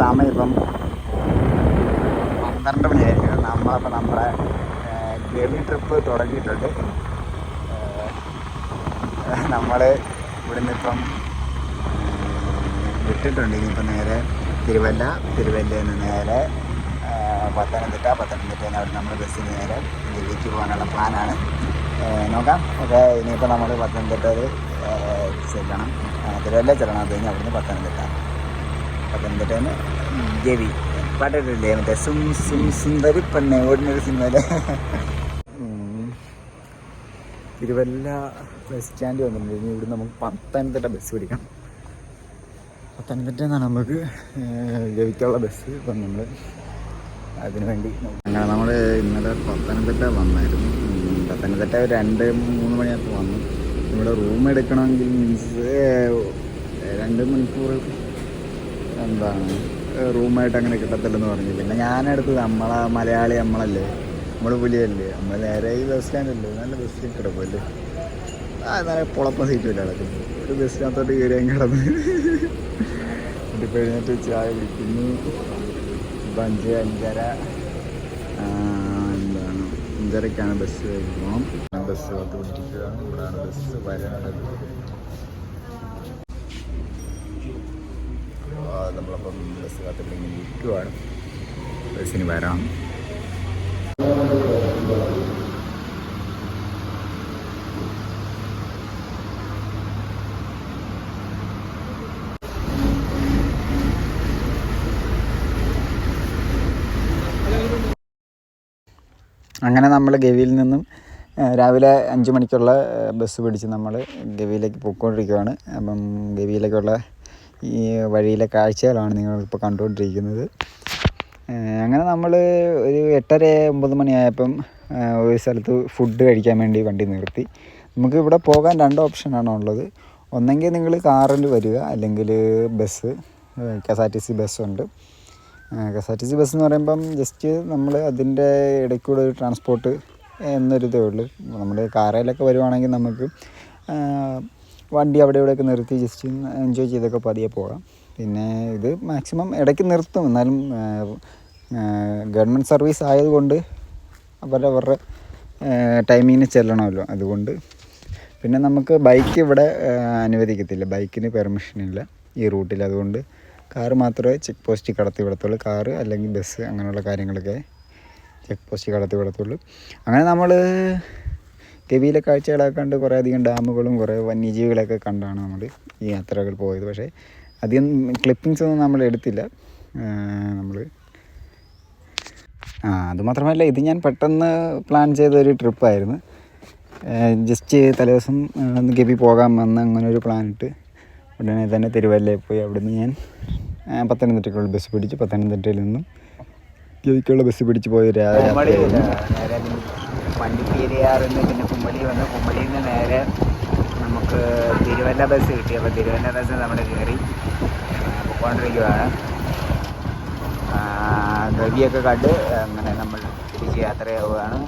സമയം ഇപ്പം പന്ത്രണ്ട് മണിയായിരിക്കും. നമ്മളപ്പോൾ നമ്മുടെ ഗവി ട്രിപ്പ് തുടങ്ങിയിട്ടുണ്ട്. നമ്മൾ ഇവിടുന്ന് ഇപ്പം വിട്ടിട്ടുണ്ട്. ഇനിയിപ്പം നേരെ തിരുവല്ല തിരുവല്ലയിൽ നിന്ന് നേരെ പത്തനംതിട്ട പത്തനംതിട്ട പത്തനംതിട്ടയിൽ നിന്ന് അവിടെ നമ്മൾ ബസ്സിൽ നേരെ ഡൽഹിക്ക് പോകാനുള്ള പ്ലാനാണ്. നോക്കാം. ഓക്കെ ഇനിയിപ്പോൾ നമ്മൾ പത്തനംതിട്ടയിൽ ചെല്ലണം. തിരുവല്ല ചെല്ലണം. അത് കഴിഞ്ഞ് അവിടുന്ന് പത്തനംതിട്ട. പത്തനംതിട്ടയിൽ നിന്ന് ഗവി. പാട്ടിട്ടില്ലേ? മറ്റേ സും സും സുന്ദരി പെണ്ണെ ഓർഡിനറി സിനിമയിലെ. തിരുവല്ല ബസ് സ്റ്റാൻഡ് വന്നിട്ടുണ്ട്. ഇനി ഇവിടെ നമുക്ക് പത്തനംതിട്ട ബസ് പിടിക്കണം പത്തനംതിട്ട നിന്നാണ് നമുക്ക് ഗവിക്കുള്ള ബസ് നമ്മൾ അതിനു വേണ്ടി അങ്ങനെ നമ്മൾ ഇന്നലെ പത്തനംതിട്ട വന്നായിരുന്നു. പത്തനംതിട്ട രണ്ട് മൂന്ന് മണിയൊക്കെ വന്നു. ഇവിടെ റൂം എടുക്കണമെങ്കിൽ മീൻസ് രണ്ട് മണിക്കൂർ എന്താണ്? റൂമായിട്ട് അങ്ങനെ കിട്ടത്തില്ലെന്ന് പറഞ്ഞു. പിന്നെ ഞാനെടുത്ത് നമ്മളെ മലയാളി നമ്മളല്ലേ? നമ്മൾ പുലിയല്ലേ? നമ്മൾ നേരെ ഈ ബസ് സ്റ്റാൻഡല്ലേ നല്ല ബസ് സ്റ്റാൻഡ് കിടക്കുമല്ലേ ആ നല്ല പൊളപ്പം സീറ്റുമില്ല കിടക്കുന്നു ഒരു ബസ് സ്റ്റാൻഡത്തോട്ട് കയറിയാൻ കിടന്ന് എന്നിട്ട് കഴിഞ്ഞിട്ട് ചായ കുടിക്കുന്നു. അഞ്ച് അഞ്ചര. എന്താണ്? അഞ്ചരക്കാണ് ബസ് പോകണം ബസ് കാത്തുകൊണ്ടിരിക്കുക ഇവിടെയാണ് ബസ് വരാനുള്ളത്. നമ്മളപ്പം ബസ് കാത്തിങ്ങനെ ഇരിക്കുവാണ്. ബസ്സിന് വരാം. അങ്ങനെ നമ്മൾ ഗവിയിൽ നിന്നും രാവിലെ അഞ്ച് മണിക്കുള്ള ബസ് പിടിച്ച് നമ്മൾ ഗവിയിലേക്ക് പോയിക്കൊണ്ടിരിക്കുകയാണ് അപ്പം ഗവിയിലേക്കുള്ള ഈ വഴിയിലെ കാഴ്ചകളാണ് നിങ്ങളിപ്പോൾ കണ്ടുകൊണ്ടിരിക്കുന്നത്. അങ്ങനെ നമ്മൾ ഒരു എട്ടര ഒമ്പത് മണിയായപ്പം ഒരു സ്ഥലത്ത് ഫുഡ് കഴിക്കാൻ വേണ്ടി വണ്ടി നിർത്തി. നമുക്ക് ഇവിടെ പോകാൻ രണ്ട് ഓപ്ഷനാണ് ഉള്ളത്. ഒന്നെങ്കിൽ നിങ്ങൾ കാറിൽ വരിക അല്ലെങ്കിൽ bus K S R T C ബസ്സുണ്ട്. K S R T C bus എന്ന് പറയുമ്പം ജസ്റ്റ് നമ്മൾ അതിന്റെ ഇടയ്ക്കൂടെ ഒരു ട്രാൻസ്പോർട്ട് എന്നൊരിതേ ഉള്ളൂ. നമ്മൾ കാറയിലൊക്കെ വരുവാണെങ്കിൽ നമുക്ക് വണ്ടി അവിടെ ഇവിടെയൊക്കെ നിർത്തി ജസ്റ്റ് എൻജോയ് ചെയ്തൊക്കെ പതിയെ പോകാം. പിന്നെ ഇത് മാക്സിമം ഇടയ്ക്ക് നിർത്തും. എന്നാലും ഗവൺമെന്റ് സർവീസ് ആയതുകൊണ്ട് അവരവരുടെ ടൈമിങ്ങിന് ചെല്ലണമല്ലോ. അതുകൊണ്ട് പിന്നെ നമുക്ക് ബൈക്ക് ഇവിടെ അനുവദിക്കത്തില്ല. ബൈക്കിന് പെർമിഷൻ ഇല്ല ഈ റൂട്ടിൽ അതുകൊണ്ട് കാറ് മാത്രമേ ചെക്ക് പോസ്റ്റിൽ കടത്തി വിടത്തുള്ളൂ. കാറ് അല്ലെങ്കിൽ ബസ് അങ്ങനെയുള്ള കാര്യങ്ങളൊക്കെ ചെക്ക് പോസ്റ്റിൽ കടത്തി വിടത്തുള്ളൂ. അങ്ങനെ നമ്മൾ ഗവിയിലെ കാഴ്ചകളൊക്കെ കണ്ട് കുറേ അധികം ഡാമുകളും കുറേ വന്യജീവികളൊക്കെ കണ്ടാണ് നമ്മൾ ഈ യാത്രകൾ പോയത്. പക്ഷേ അധികം ക്ലിപ്പിങ്സ് ഒന്നും നമ്മൾ എടുത്തില്ല. നമ്മൾ ആ അതുമാത്രമല്ല ഇത് ഞാൻ പെട്ടെന്ന് പ്ലാൻ ചെയ്ത ഒരു ട്രിപ്പായിരുന്നു ജസ്റ്റ് തലേദിവസം ഗവി പോകാൻ വന്ന് അങ്ങനെ ഒരു പ്ലാൻ ഇട്ട് ഉടനെ തന്നെ തിരുവല്ലയിൽ പോയി. അവിടുന്ന് ഞാൻ പത്തനംതിട്ടയ്ക്കുള്ള ബസ് പിടിച്ച് പത്തനംതിട്ടയിൽ നിന്നും ഗവിക്കുള്ള ബസ് പിടിച്ച് പോയൊരു ഒരു വണ്ടിപ്പേരിയാറിൽ നിന്ന് പിന്നെ കുമ്മലി വന്ന്. കുമ്മലിയിൽ നിന്ന് നേരെ നമുക്ക് തിരുവല്ല ബസ് കിട്ടി. അപ്പോൾ തിരുവല്ല ബസ് നമ്മൾ കയറി പോയിക്കൊണ്ടിരിക്കുകയാണ് ഗവിയൊക്കെ കണ്ട് അങ്ങനെ നമ്മൾ തിരിച്ച് യാത്രയാവുകയാണ്